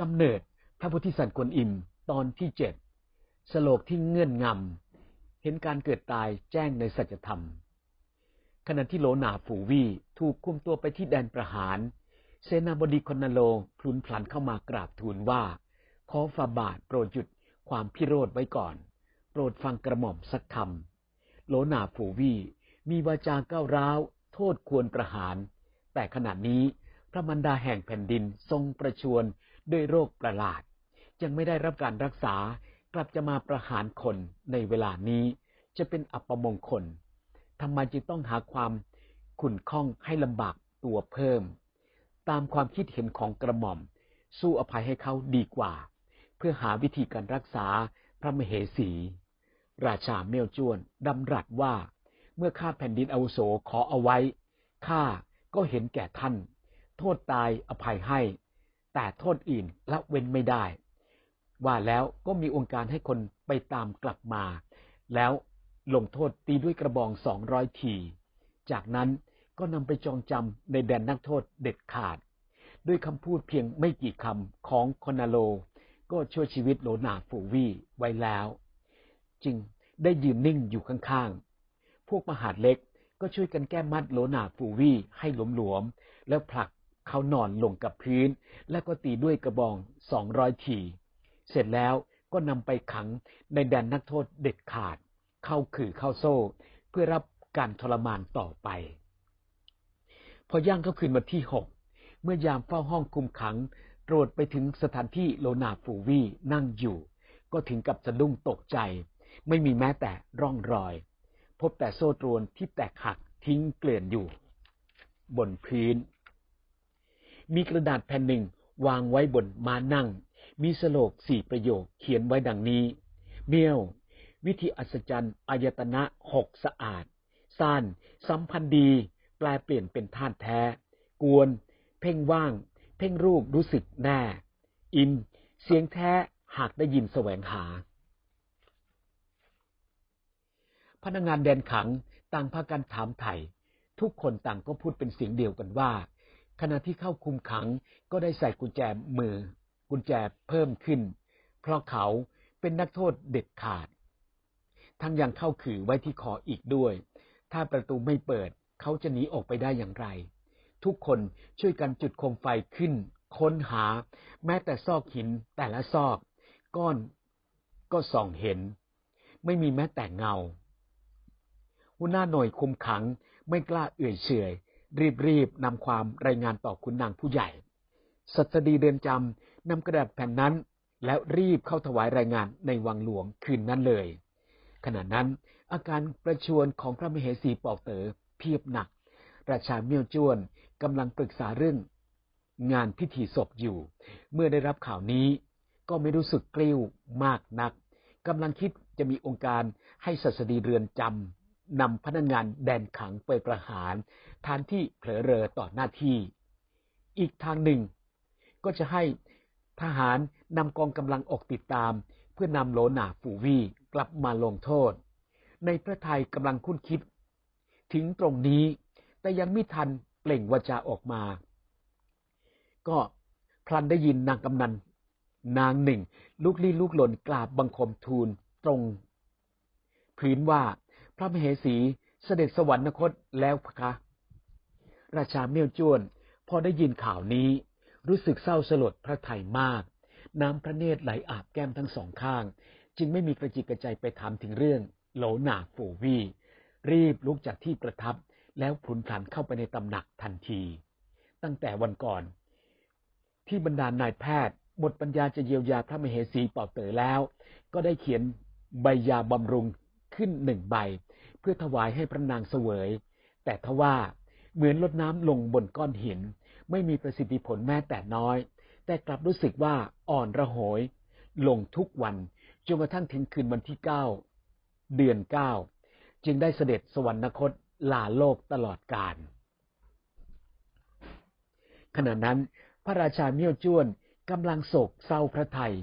กำเนิดพระพุทธสันกวนอิมตอนที่เจ็ดสโลกที่เงื่อนงำเห็นการเกิดตายแจ้งในสัจธรรม ขณะที่โลนาฝูวีถูกคุมตัวไปที่แดนประหาร เสนาบดีคอนโลพลุนพลันเข้ามากราบทูลว่า ขอฝาบาทโปรดหยุดความพิโรธไว้ก่อน โปรดฟังกระหม่อมสักคำโลนาฝูวีมีวาจาก้าวร้าว โทษควรประหาร แต่ขณะนี้พระมันดาแห่งแผ่นดินทรงประชวร ด้วยโรคประหลาด ยังไม่ได้รับการรักษากลับจะมาประหารคนในเวลานี้จะเป็นอัปมงคลทำไมจึงต้องหาความขุ่นข้องให้ลำบากตัวเพิ่ม ตามความคิดเห็นของกระหม่อม สู้อภัยให้เขาดีกว่า เพื่อหาวิธีการรักษาพระมเหสี ราชาเมลจวนดำรัสว่า เมื่อข้าแผ่นดินอาวุโสขอเอาไว้ข้าก็เห็นแก่ท่าน โทษตายอภัยให้ แต่โทษอื่นละเว้นไม่ได้ ว่าแล้วก็มีองค์การให้คนไปตามกลับมา แล้วลงโทษตีด้วยกระบองสองร้อยที จากนั้นก็นำไปจองจำในแดนนักโทษเด็ดขาด ด้วยคำพูดเพียงไม่กี่คำของคอนาโล ก็ช่วยชีวิตโลนาฟูวีไว้แล้ว จึงได้ยืนนิ่งอยู่ข้างๆ พวกมหาดเล็กก็ช่วยกันแก้มัดโลนาฟูวีให้หลวมๆ แล้วผลัก เขานอนลงกับพื้น แล้วก็ตีด้วยกระบองสองร้อยที เสร็จแล้วก็นำไปขังในแดนนักโทษเด็ดขาด เข้าขื่อเข้าโซ่ เพื่อรับการทรมานต่อไป พอย่างเข้าคืนวันที่หกเมื่อยามเฝ้าห้องคุมขังตรวจไปถึงสถานที่โลนาฟูวีนั่งอยู่ ก็ถึงกับสะดุ้งตกใจ ไม่มีแม้แต่ร่องรอย พบแต่โซ่ตรวนที่แตกหักทิ้งเกลื่อนอยู่ บนพื้น มีกระดาษแผ่นหนึ่งวางไว้บนม้านั่ง มีสโลกสี่ประโยคเขียนไว้ดังนี้ เมียว วิธีอัศจรรย์อายตนะหกสะอาดซ่านสัมพันธ์ดี แปลเปลี่ยนเป็นท่านแท้ กวน เพ่งว่าง เพ่งรูปรู้สึกแน่ อิน เสียงแท้หากได้ยินแสวงหา พนักงานแดนขังต่างพากันถามไถ่ทุกคนต่างก็พูดเป็นเสียงเดียวกันว่า ขณะที่เข้าคุมขังก็ได้ใส่กุญแจมือ กุญแจเพิ่มขึ้น เพราะเขาเป็นนักโทษเด็ดขาด ทั้งยังเข้าขือไว้ที่คออีกด้วย ถ้าประตูไม่เปิด เขาจะหนีออกไปได้อย่างไร ทุกคนช่วยกันจุดโคมไฟขึ้น ค้นหา แม้แต่ซอกหินแต่ละซอกก้อนก็ส่องเห็น ไม่มีแม้แต่เงาหัวหน้าหน่วยคุมขังไม่กล้าเอื่อยเฉย รีบๆนำความรายงานต่อคุณนางผู้ใหญ่สัตดีเรือนจำนำกระดาษแผ่นนั้น แล้วรีบเข้าถวายรายงานในวังหลวงคืนนั้นเลย ขณะนั้นอาการประชวนของพระมเหสีปอกเต๋อเพียบหนัก ราชาเมียวจวนกำลังปรึกษาเรื่อง งานพิธีศพอยู่ เมื่อได้รับข่าวนี้ ก็ไม่รู้สึกกลิ้วมากนักกำลังคิดจะมีองค์การให้สัสดีเรือนจำ นำพนักงงานแดนขังไปประหารทานที่เผลอเรอต่อหน้าที่ อีกทางหนึ่ง ก็จะให้ทหารนำกองกำลังออกติดตาม เพื่อนำโลนาฟูวีกลับมาลงโทษ ในพระไทยกำลังคุ้นคิด ถึงตรงนี้แต่ยังไม่ทันเปล่งวาจาออกมา ก็พลันได้ยินนางกำนันนางหนึ่ง ลูกลี้ลูกหล่นกราบบังคมทูลตรง พื้นว่า พระมเหสีเสด็จสวรรคตแล้วพะคะ ราชาเมียวจวน พอได้ยินข่าวนี้ รู้สึกเศร้าสลดพระไทยมาก น้ำพระเนตรไหลอาบแก้มทั้งสองข้าง จึงไม่มีกระจิกกระใจไปถามถึงเรื่องโหลหนาฟูวี รีบลุกจากที่ประทับแล้วผุนผันเข้าไปในตำหนักทันที ตั้งแต่วันก่อน ที่บรรดานายแพทย์บทปัญญาจะเยียวยาพระมเหสีเป่าเต๋อแล้ว ก็ได้เขียนใบยาบำรุงขึ้นหนึ่งใบ เพื่อถวายให้พระนางเสวย แต่ทว่าเหมือนลดน้ำลงบนก้อนหิน ไม่มีประสิทธิผลแม้แต่น้อย แต่กลับรู้สึกว่าอ่อนระหย ลงทุกวันจนกระทั่งถึงคืนวันที่เก้าเดือนเก้าจึงได้เสด็จสวรรคตลาโลกตลอดกาลขณะนั้นพระราชาเมี่ยวจ้วนกำลังโศกเศร้าพระไทย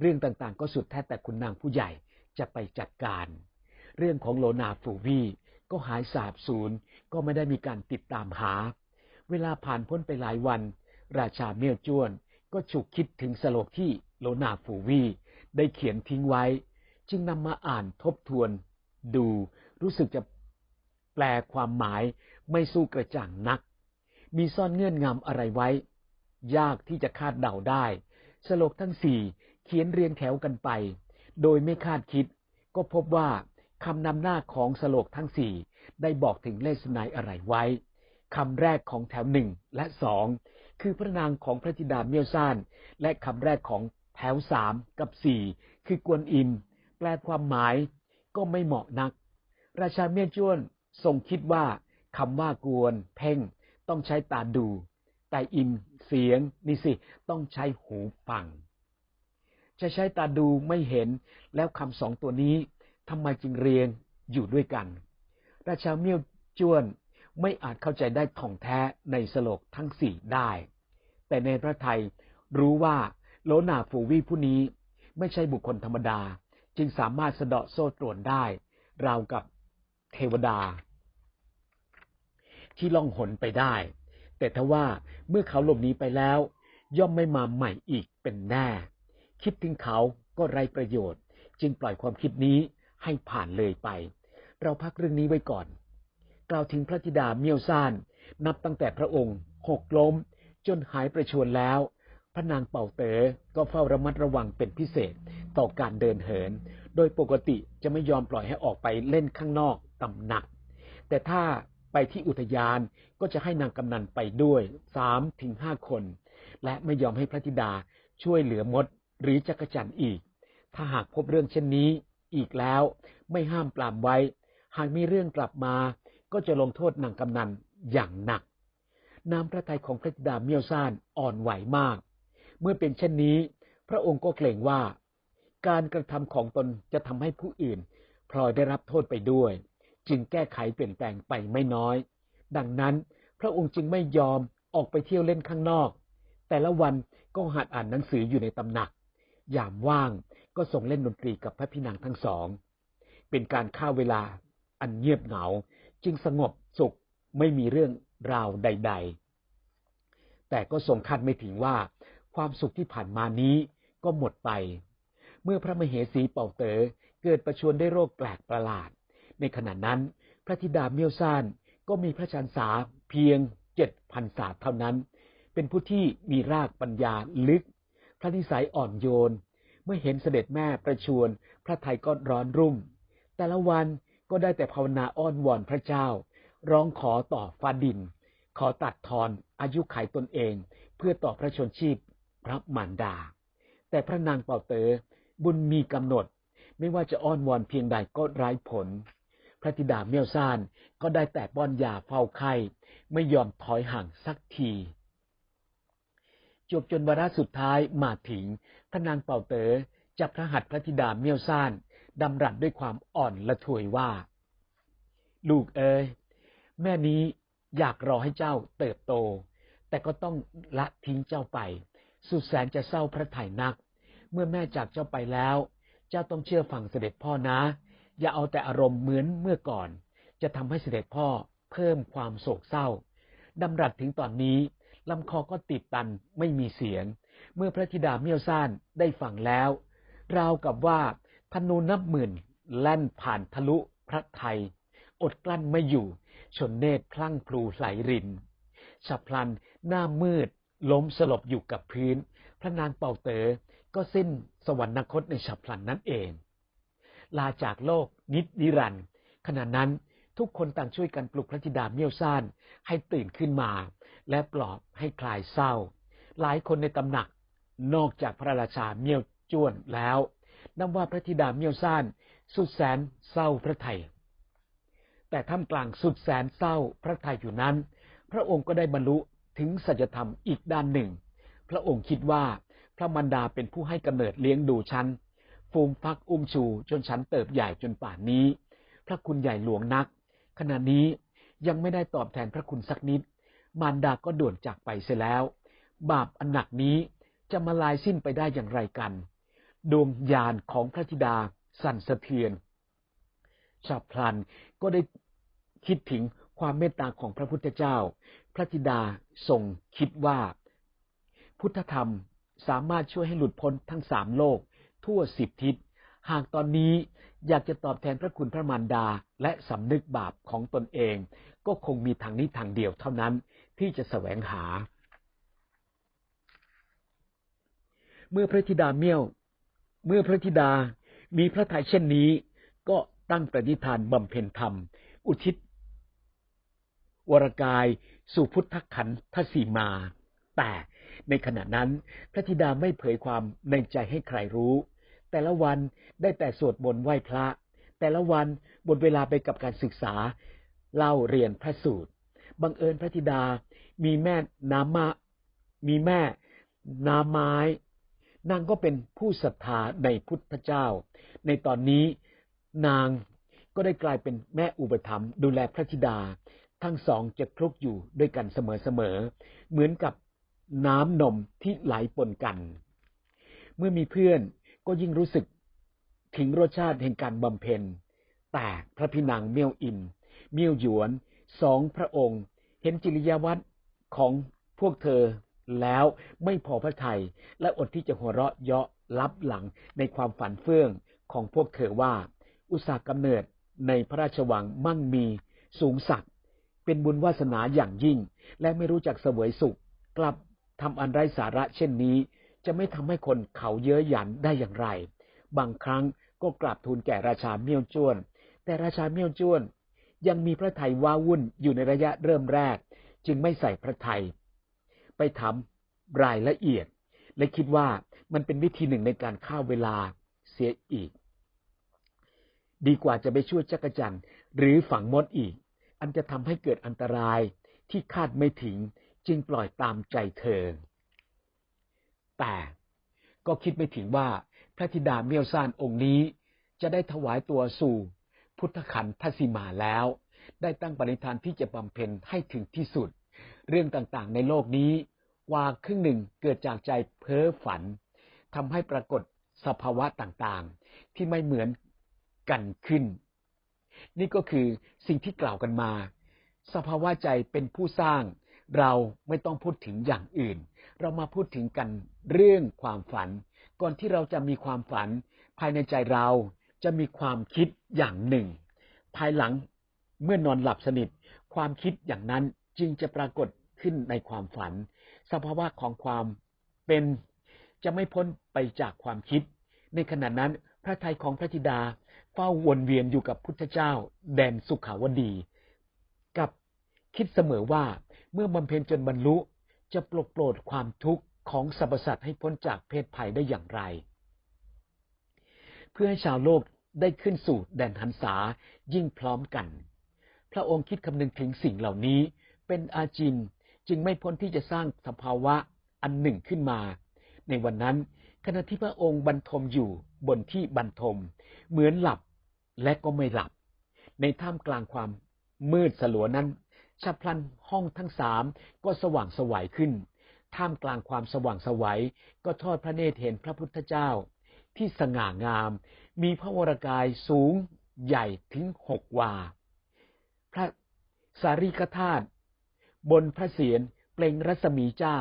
เรื่องต่างๆ ก็สุดแท้แต่คุณนางผู้ใหญ่จะไปจัดการ เรื่องของโลนาฟูวีก็หายสาบสูญก็ไม่ได้มีการติดตามหา เวลาผ่านพ้นไปหลายวัน ราชาเมียวจวนก็ฉุกคิดถึงสโลกที่โลนาฟูวีได้เขียนทิ้งไว้ จึงนำมาอ่านทบทวน ดูรู้สึกจะแปลความหมายไม่สู้กระจ่างนัก มีซ่อนเงื่อนงำอะไรไว้ ยากที่จะคาดเดาได้ สโลกทั้งสี่เขียนเรียงแถวกันไป โดยไม่คาดคิด ก็พบว่า คำนำหน้าของสโลกทั้งสี่ได้บอกถึงเลสนายอะไรไว้คำแรกของแถวหนึ่งและสองคือพระนางของพระธิดาเมียวซานและคำแรกของแถวสามกับสี่คือกวนอิม แปลความหมายก็ไม่เหมาะนัก ราชาเมียจวนทรงคิดว่าคำว่ากวน เพ่ง ต้องใช้ตาดู แต่อิมเสียงนี่สิต้องใช้หูฟัง จะใช้ตาดูไม่เห็นแล้วคำสองตัวนี้ ทำไมจึงเรียงอยู่ด้วยกัน ราชาเมียวจวนไม่อาจเข้าใจได้ท่องแท้ในสโลกทั้งสี่ได้ แต่ในพระไทยรู้ว่าโลนาฟูวีผู้นี้ไม่ใช่บุคคลธรรมดา จึงสามารถสะเดาะโซ่ตรวนได้ ราวกับเทวดา ที่ล่องหนไปได้ แต่ทว่าเมื่อเขาหลบหนีไปแล้ว ย่อมไม่มาใหม่อีกเป็นแน่ คิดถึงเขาก็ไรประโยชน์ จึงปล่อยความคิดนี้ ให้ผ่านเลยไป เราพักเรื่องนี้ไว้ก่อน กล่าวถึงพระธิดาเมียวซาน นับตั้งแต่พระองค์หกล้ม จนหายประชวนแล้ว พระนางเป่าเต๋อก็เฝ้าระมัดระวังเป็นพิเศษต่อการเดินเหิน โดยปกติจะไม่ยอมปล่อยให้ออกไปเล่นข้างนอกตำหนัก แต่ถ้าไปที่อุทยานก็จะให้นางกำนันไปด้วยสามถึงห้าคน และไม่ยอมให้พระธิดาช่วยเหลือมดหรือจักรจันอีก ถ้าหากพบเรื่องเช่นนี้ อีกแล้ว ไม่ห้ามปรามไว้ หากมีเรื่องกลับมา ก็จะลงโทษนางกำนันอย่างหนัก น้ำพระทัยของพระธิดาเมียวซ่านอ่อนไหวมาก เมื่อเป็นเช่นนี้ พระองค์ก็เกรงว่า การกระทำของตนจะทำให้ผู้อื่นพลอยได้รับโทษไปด้วย จึงแก้ไขเปลี่ยนแปลงไปไม่น้อย ดังนั้นพระองค์จึงไม่ยอมออกไปเที่ยวเล่นข้างนอก แต่ละวันก็หัดอ่านหนังสืออยู่ในตำหนัก ยามว่าง ก็ส่งเล่นดนตรีกับพระพินางทั้งสอง เป็นการฆ่าเวลาอันเงียบเหงา จึงสงบสุขไม่มีเรื่องราวใด ๆ แต่ก็ทรงคาดไม่ถึงว่า ความสุขที่ผ่านมานี้ก็หมดไป เมื่อพระมเหสีเป่าเต๋อเกิดประชวนได้โรคแปลกประหลาด ในขณะนั้น พระธิดาเมียวซ่านก็มีพระชันษาเพียงเจ็ดพันศาเท่านั้น เป็นผู้ที่มีรากปัญญาลึก พระนิสัยอ่อนโยน เมื่อเห็นเสด็จแม่ประชวนพระไทยก็ร้อนรุ่ม แต่ละวันก็ได้แต่ภาวนาอ้อนวอนพระเจ้า ร้องขอต่อฟ้าดิน ขอตัดทอนอายุไขตนเอง เพื่อต่อพระชนชีพพระมารดา แต่พระนางเป่าเตอบุญมีกำหนด ไม่ว่าจะอ้อนวอนเพียงใดก็ไร้ผล พระธิดาเมียวซานก็ได้แต่ป้อนยาเฝ้าไข้ ไม่ยอมถอยห่างสักที จบจนวาระสุดท้ายมาถึง พระนางเป่าเตอจับพระหัตถ์พระธิดาเมียวซ่านดำรัสด้วยความอ่อนละทวยว่า ลูกเอ๋ยแม่นี้อยากรอให้เจ้าเติบโต แต่ก็ต้องละทิ้งเจ้าไป สุดแสนจะเศร้าพระทัยนัก เมื่อแม่จากเจ้าไปแล้ว เจ้าต้องเชื่อฟังเสด็จพ่อนะ อย่าเอาแต่อารมณ์เหมือนเมื่อก่อน จะทำให้เสด็จพ่อเพิ่มความโศกเศร้าดำรัสถึงตอนนี้ ลำคอก็ติดตันไม่มีเสียง เมื่อพระธิดาเมียวซ่านได้ฟังแล้ว ราวกับว่าธนูนับหมื่นแล่นผ่านทะลุพระไทย อดกลั้นไม่อยู่ ชนเนตรพลั่งพลูไหลรินฉับพลันหน้ามืด ล้มสลบอยู่กับพื้น พระนางเป่าเต๋อก็สิ้นสวรรคตในฉับพลันนั่นเอง ลาจากโลกนิดนิรันด์ขณะนั้น ทุกคนต่างช่วยกันปลุกพระธิดาเมียวซ่านให้ตื่นขึ้นมา และปลอบให้คลายเศร้า หลายคนในตำหนักนอกจากพระราชาเมียวจวนแล้วนับว่าพระธิดาเมียวซ่านสุดแสนเศร้าพระไทย แต่ท่ามกลางสุดแสนเศร้าพระไทยอยู่นั้น พระองค์ก็ได้บรรลุถึงสัจธรรมอีกด้านหนึ่ง พระองค์คิดว่าพระมารดาเป็นผู้ให้กำเนิดเลี้ยงดูฉันฟูมฟักอุ้มชูจนฉันเติบใหญ่จนป่านนี้ พระคุณใหญ่หลวงนัก ขณะนี้ยังไม่ได้ตอบแทนพระคุณสักนิด มารดาก็ด่วนจากไปเสียแล้ว บาปอันหนักนี้จะมาลายสิ้นไปได้อย่างไรกัน ดวงญาณของพระธิดาสั่นสะเทือนฉับพลันก็ได้คิดถึงความเมตตาของพระพุทธเจ้า พระธิดาทรงคิดว่า พุทธธรรมสามารถช่วยให้หลุดพ้นทั้งสามโลก ทั่วสิบทิศ หากตอนนี้อยากจะตอบแทนพระคุณพระมารดาและสำนึกบาปของตนเอง ก็คงมีทางนี้ทางเดียวเท่านั้นที่จะแสวงหา เมื่อพระธิดาเมี่ยว เมื่อพระธิดามีพระทัยเช่นนี้ ก็ตั้งปฏิฐานบำเพ็ญธรรม อุทิศ วรกายสู่พุทธขันธสีมา แต่ในขณะนั้นพระธิดาไม่เผยความในใจให้ใครรู้ แต่ละวันได้แต่สวดมนต์ไหว้พระ แต่ละวันบนเวลาไปกับการศึกษา เล่าเรียนพระสูตรบังเอิญพระธิดา มีแม่น้ำมามีแม่น้ำไม้นางก็เป็นผู้ศรัทธาในพุทธเจ้า ในตอนนี้นางก็ได้กลายเป็นแม่อุปถัมภ์ดูแลพระธิดา ทั้งสองจะคลุกอยู่ด้วยกันเสมอๆเหมือนกับน้ำนมที่ไหลปนกัน เมื่อมีเพื่อน ก็ยิ่งรู้สึกถึงรสชาติแห่งการบำเพ็ญ แต่พระพินางเมียวอิน เมียวหยวนสองพระองค์ เห็นจิริยาวัตรของพวกเธอแล้วไม่พอพระทยัยและอดที่จะหัวเราะเยาะลับหลังในความฝันเฟื่องของพวกเธอว่า อุตสาหกำเนิดในพระราชวังมั่งมีสูงสักเป็นบุญวาสนาอย่างยิ่ง และไม่รู้จักเสวยสุข กลับทำอันไร้สาระเช่นนี้ จะไม่ทำให้คนเขาเย้ยหยันได้อย่างไร บางครั้งก็กราบทูลแก่ราชาเมี่ยวจ้วน แต่ราชาเมี่ยวจ้วน ยังมีพระไทยว้าวุ่นอยู่ในระยะเริ่มแรก จึงไม่ใส่พระไทย ไปถารายละเอียด และคิดว่ามันเป็นวิธีหนึ่งในการฆ่าเวลาเสียอีก ดีกว่าจะไปช่วยจักรจันหรือฝังมดอีก อันจะทำให้เกิดอันตรายที่คาดไม่ถึงจึงปล่อยตามใจเธอ แต่ก็คิดไม่ถึงว่าพระธิดาเมียวซานองค์นี้ จะได้ถวายตัวสู่พุทธขันธสิมาแล้ว ได้ตั้งปณิธานที่จะบำเพ็ญให้ถึงที่สุด เรื่องต่างๆในโลกนี้ว่าครึ่งหนึ่งเกิดจากใจเพ้อฝันทำให้ปรากฏสภาวะต่างๆ ที่ไม่เหมือนกันขึ้น นี่ก็คือสิ่งที่กล่าวกันมา สภาวะใจเป็นผู้สร้าง เราไม่ต้องพูดถึงอย่างอื่น เรามาพูดถึงกันเรื่องความฝัน ก่อนที่เราจะมีความฝัน ภายในใจเราจะมีความคิดอย่างหนึ่ง ภายหลังเมื่อนอนหลับสนิท ความคิดอย่างนั้นจึงจะปรากฏขึ้นในความฝัน สภาวะของความเป็นจะไม่พ้นไปจากความคิด ในขณะนั้นพระทัยของพระธิดาเฝ้าวนเวียนอยู่กับพุทธเจ้า แดนสุขาวดี กับ คิดเสมอว่าเมื่อบำเพ็ญจนบรรลุจะปลดโปรดความทุกข์ของสรรพสัตว์ให้พ้นจากเพศภัยได้อย่างไร เพื่อให้ชาวโลกได้ขึ้นสู่แดนหันษายิ่งพร้อมกัน พระองค์คิดคำนึงถึงสิ่งเหล่านี้ เป็นอาจินจึงไม่พ้นที่จะสร้างสภาวะอันหนึ่งขึ้นมา ในวันนั้นขณะที่พระองค์บรรทมอยู่บนที่บรรทม เหมือนหลับและก็ไม่หลับ ในท่ามกลางความมืดสลัวนั้น ฉับพลันห้องทั้งสามก็สว่างสวัยขึ้น ท่ามกลางความสว่างสวัยก็ทอดพระเนตรเห็นพระพุทธเจ้า ที่สง่างาม มีพระวรกายสูงใหญ่ถึงหกวา พระสารีกธาตุบนพระเศียรเปล่งรัศมีจ้า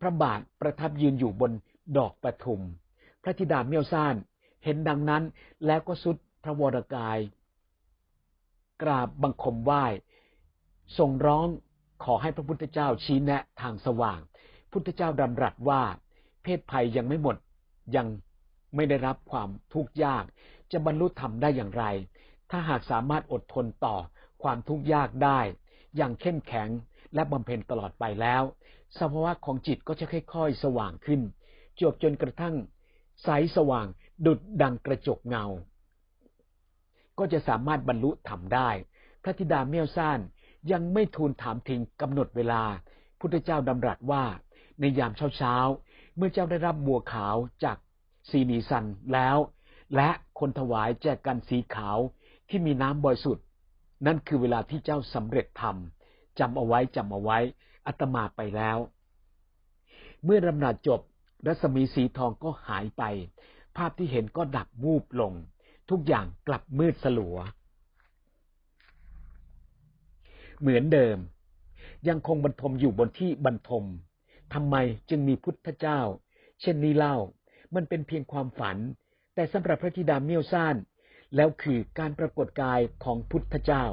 พระบาทประทับยืนอยู่บนดอกประทุม พระธิดาเมียวซ่านเห็นดังนั้นแล้วก็สุดพระวรกาย กราบบังคมไหว้ ทรงร้องขอให้พระพุทธเจ้าชี้แนะทางสว่าง พุทธเจ้าดำรัสว่า เพศภัยยังไม่หมดยังไม่ได้รับความทุกข์ยาก จะบรรลุธรรมได้อย่างไร ถ้าหากสามารถอดทนต่อความทุกข์ยากได้ อย่างเข้มแข็งและบำเพ็ญตลอดไปแล้ว สภาวะของจิตก็จะค่อย ๆ สว่างขึ้นจบจนกระทั่งใสสว่างดุดดังกระจกเงา ก็จะสามารถบรรลุธรรมได้ พระธิดาเมียวซ่าน ยังไม่ทูลถามถึงกำหนดเวลา พุทธเจ้าดำรัสว่า ในยามเช้าเช้าเมื่อเจ้าได้รับบัวขาวจากสีนีสันแล้ว และคนถวายแจกกันสีขาวที่มีน้ำบริสุทธิ์นั่นคือเวลาที่เจ้าสำเร็จธรรมจำเอาไว้จำเอาไว้อัตมาไปแล้ว เมื่อรำนาจบรัศมีสีทองก็หายไป ภาพที่เห็นก็ดับวูบลง ทุกอย่างกลับมืดสลัว เหมือนเดิม ยังคงบรรทมอยู่บนที่บรรทมทำไมจึงมีพุทธเจ้า เช่นนี้เล่า มันเป็นเพียงความฝัน แต่สำหรับพระธิดาเมียวซ่านแล้วคือการปรากฏกายของพุทธเจ้า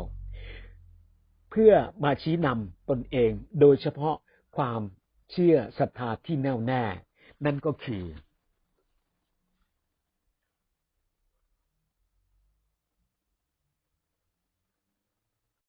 เพื่อมาชี้นำตนเองโดยเฉพาะความเชื่อศรัทธาที่แน่วแน่ นั่นก็คือ